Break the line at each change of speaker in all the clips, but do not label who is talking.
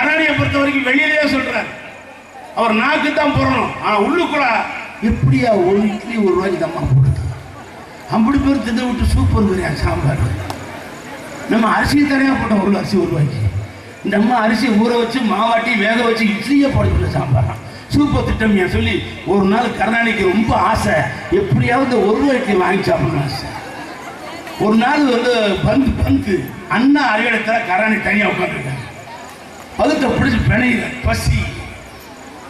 ஆனால் பொறுத்த வரைக்கும் வெளியிலேயே சொல்றாரு. அவர் நாக்கு தான் போடணும் ஆனா உள்ளுக்குள்ள எப்படியா ஒரு இட்லி ஒரு ரூபாய்க்கு தம்மா போடுது அப்படி பேர் தின்னு விட்டு சூப்பர் பிரியாணி சாம்பார். நம்ம அரிசி தனியாக போட்டோம் ஒரு அரிசி ஒரு ரூபாய்க்கு. இந்த அம்மா அரிசியை ஊற வச்சு மாவாட்டி வேக வச்சு இட்லியே போடல சாம்பார். சூப்பர் திட்டம் ஏன் சொல்லி ஒரு நாள் கருணாநிதிக்கு ரொம்ப ஆசை. எப்படியாவது ஒரு ரூபாய்க்கு வாங்கி சாப்பிடணும் ஆசை. ஒரு நாள் வந்து பந்து பந்து. அண்ணா அறிவிடத்தில் கருணாநிதி தனியாக உட்காந்துருக்காங்க அதுக்கு பிடிச்சி பிணையில பசி.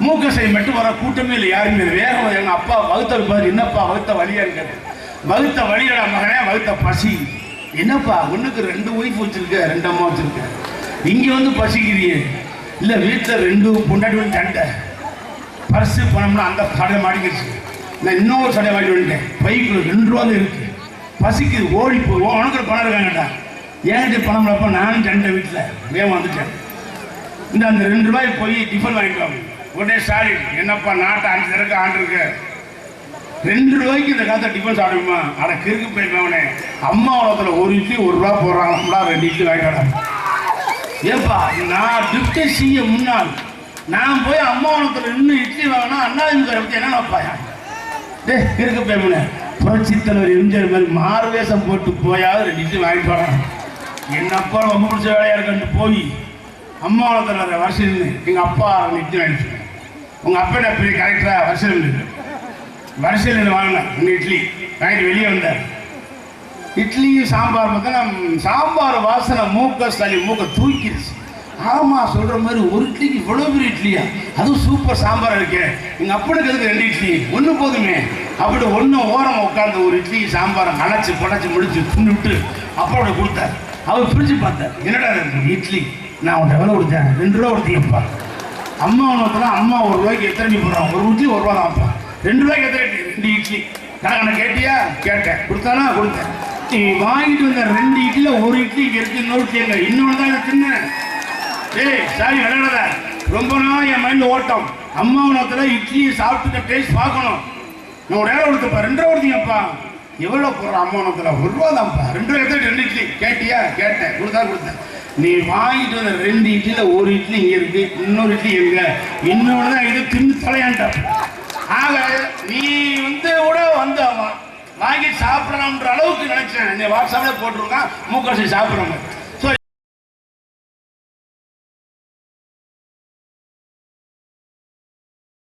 மூக்கசை மட்டும் வர கூட்டமே இல்லை யாருமே இல்லை. வேகம் எங்கள் அப்பா வகுத்த பாரு என்னப்பா வகுத்த வழியான்னு இருக்காரு. வகுத்த வழியோட மகனே வகுத்த பசி. என்னப்பா ஒன்றுக்கு ரெண்டு ஒய்ஃப் வச்சிருக்க ரெண்டு அம்மா வச்சிருக்க? இங்கே வந்து பசிக்கிறியே இல்லை வீட்டில் ரெண்டு பொண்டாட்டி வந்து சண்டை பர்ஸு பணம்லாம் அந்த சடையை மாட்டிக்கிடுச்சு நான் இன்னொரு சடையை வாங்கிட்டு வந்துட்டேன். பைக்கில் ரெண்டு ரூபா தான் இருக்குது பசிக்குது ஓடி போ. உனக்கு பணம் இருக்காங்கடா. ஏன்ட்டு பணம் இல்லப்பா நானும் சண்டை வீட்டில் வேகம் வந்துட்டேன். இந்த அந்த ரெண்டு ரூபாய் போய் டிஃபன் வாங்கிட்டு வாங்க உடனே ஸ்டாலின் என்னப்பா நாட்டை அஞ்சு தடவை ஆண்டிருக்க ரெண்டு ரூபாய்க்கு இந்த காலத்தை டிஃபன் சாப்பிடுமா அட கிறுக்கு போயிருக்கவனே அம்மா உலகத்தில் ஒரு இட்லி ஒரு ரூபா போடுறாங்களா ரெண்டு இட்லி வாங்கிடா ஏப்பா நான் டிப்டி சிஎ முன்னாள் நான் போய் அம்மா உலகத்தில் இன்னும் இட்லி வாங்கினா அண்ணா இவங்க பற்றி என்ன வைப்பாயா? டே கிறுக்கு போய்மனே புரட்சி தலைவர் எம்ஜிஆர் மாதிரி மாறு போட்டு போயாவது ரெண்டு இட்லி வாங்கிட்டு வரான் என்னப்பா ரொம்ப பிடிச்ச வேலையாக இருக்குன்னு போய். அம்மா வளர்த்துல வருஷம் எங்கள் அப்பா நிச்சயம் ஆயிடுச்சு உங்கள் அப்பா என்ன பெரிய கரெக்டாக வருஷம் வரிசையில் வருஷம் இருந்து வாங்கினேன் உங்கள் இட்லி. வாங்கிட்டு வெளியே வந்தார். இட்லியும் சாம்பார் பார்த்தா சாம்பார் வாசனை மூக்க சளி மூக்க தூக்கிடுச்சு ஆமாம் சொல்கிற மாதிரி ஒரு இட்லிக்கு இவ்வளோ பெரிய இட்லியா? அதுவும் சூப்பர் சாம்பார் இருக்கேன் எங்கள் அப்பனுக்கு எதுக்கு ரெண்டு இட்லி? ஒன்று போதுமே. அப்படி ஒன்று ஓரம் உட்காந்து ஒரு இட்லி சாம்பாரை அணைச்சு படைச்சு முடிச்சு துண்ணு விட்டு அப்பாவோட கொடுத்தார். அவர் பிரிஞ்சு பார்த்தார். என்னடா இது இட்லி? நான் உன் எவ்வளோ கொடுத்தேன். ரெண்டு ரூபா கொடுத்தீங்கப்பா. அம்மா ஒன்றுல அம்மா ஒரு ரூபாய்க்கு எத்தனை நீ போடுறான்? ஒரு இட்லி ஒரு ரூபா தான்ப்பா ரெண்டு ரூபாய்க்கு எத்தனை இட்லி? ரெண்டு இட்லி. கணக்கனை கேட்டியா? கேட்டேன். கொடுத்தானா? கொடுத்தேன். நீ வாங்கிட்டு வந்த ரெண்டு இட்லியில் ஒரு இட்லி இங்கே இருக்கு இன்னொரு இட்லி இன்னொன்று தான் தின்னேன் ஏய் சாரி விளையாடாத. ரொம்ப நாள் என் மைண்ட் ஓட்டம். அம்மா உணவத்துல இட்லியை சாப்பிட்டு டேஸ்ட் பார்க்கணும். நான் ஒரு இடம் கொடுத்தப்பா ரெண்டு ரூபா கொடுத்தீங்கப்பா. எவ்வளோ போடுற அம்மா உணவத்துல ஒரு ரூபா தான்ப்பா. ரெண்டு ரூபா எடுத்து ரெண்டு இட்லி. கேட்டியா? கேட்டேன். கொடுத்தா கொடுத்தேன். நீ வாங்கிட்டு வந்த ரெண்டு இட்லியில் ஒரு இட்லி இங்கே இருக்கு இன்னொரு இட்லி எங்க இன்னொன்று தான் இது தின்னு தலையான்ட்ட ஆக நீ வந்து கூட வந்தவன் வாங்கி சாப்பிடணுன்ற அளவுக்கு நினைச்சேன். நீ வாட்ஸ்அப்ல போட்டிருக்கான் மூக்கரசி சாப்பிட்றவங்க